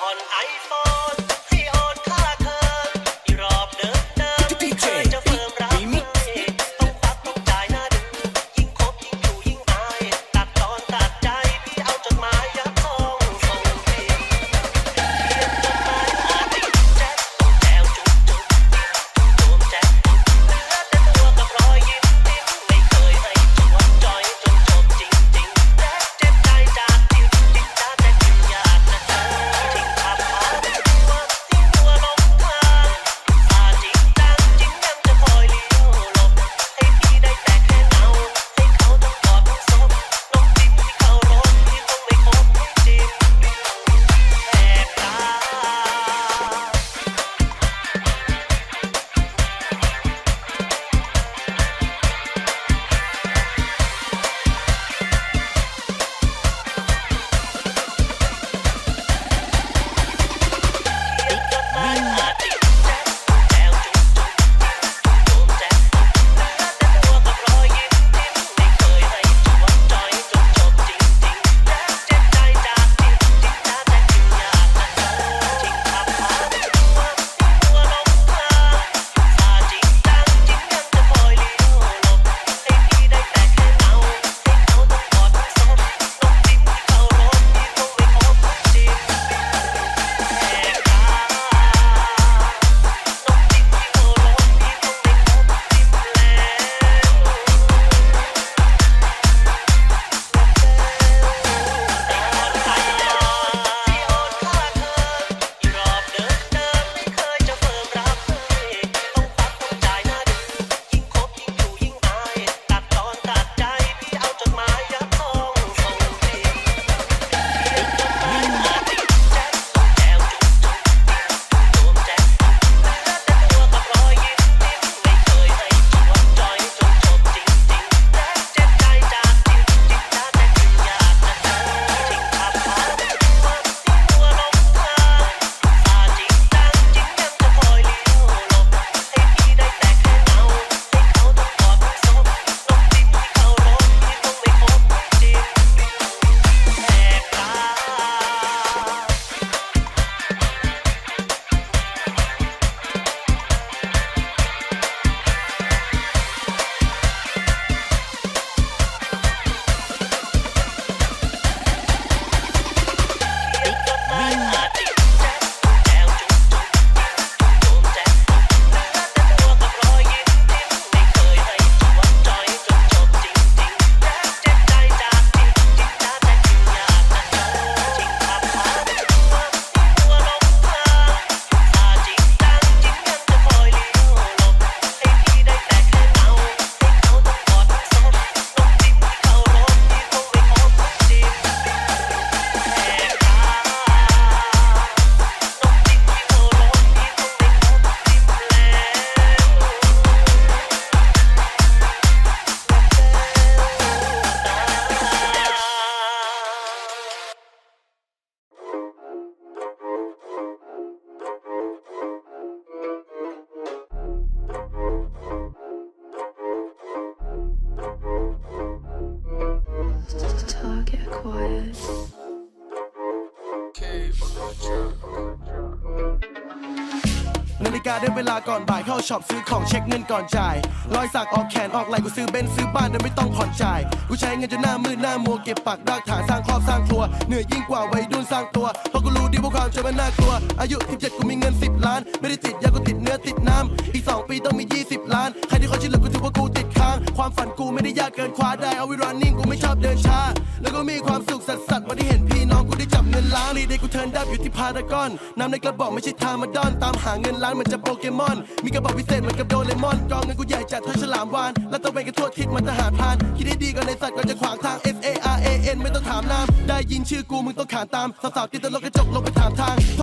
ผ่อ นาฬิกาได้เวลาก่อนบ่ายเข้าช็อปซื้อของเช็คเงินก่อนจ่ายรอยสักออกแขนออกไหล่กูซื้อเบนซ์ซื้อบ้านโดยไม่ต้องผ่อนจ่ายกูใช้เงินจนหน้ามืดหน้ามัวเก็บปักรากฐานสร้างครอบสร้างครัวเหนื่อยยิ่งกว่าวัยรุ่นสร้างตัวเพราะกูรู้ดีว่าความจนมันน่ากลัว อายุ 17 กูมีเงิน 10 ล้าน ไม่ได้ติดยากูติดเนื้อติดน้ำอีก 2 ปีต้องมี 20 ล้าน ใครที่คอยช่วยเหลือกูถือว่ากูติดค้าง ความฝันกูไม่ได้ยากเกินคว้าได้เอาว้ running กูไม่ชอบเดินช้า แล้วก็มีความสุขสัสๆวันที่เห็นพี่น้องกูได้จับเงินล้านรีเดย์กูเทิร์นดับอยู่ที่พารากอนน้ำในกระบอกไม่ใช่ทามาดอนตามหาเงินล้านเหมือนจะโปเกมอน มีกระบอกพิเศษเหมือนกับโดเรมอนกองเงินกูใหญ่จัดเท่าฉลามวานแล้วตะเวนกันทั่วทิศมันทหารพรานคิดได้ดีก่อนในสัตว์ก่อนจะขวางทาง S A R A N ไม่ต้องถามน้ำได้ยินชื่อกูมึงต้องขานตามสาวๆติดตลกกระจกลงไปถามทาง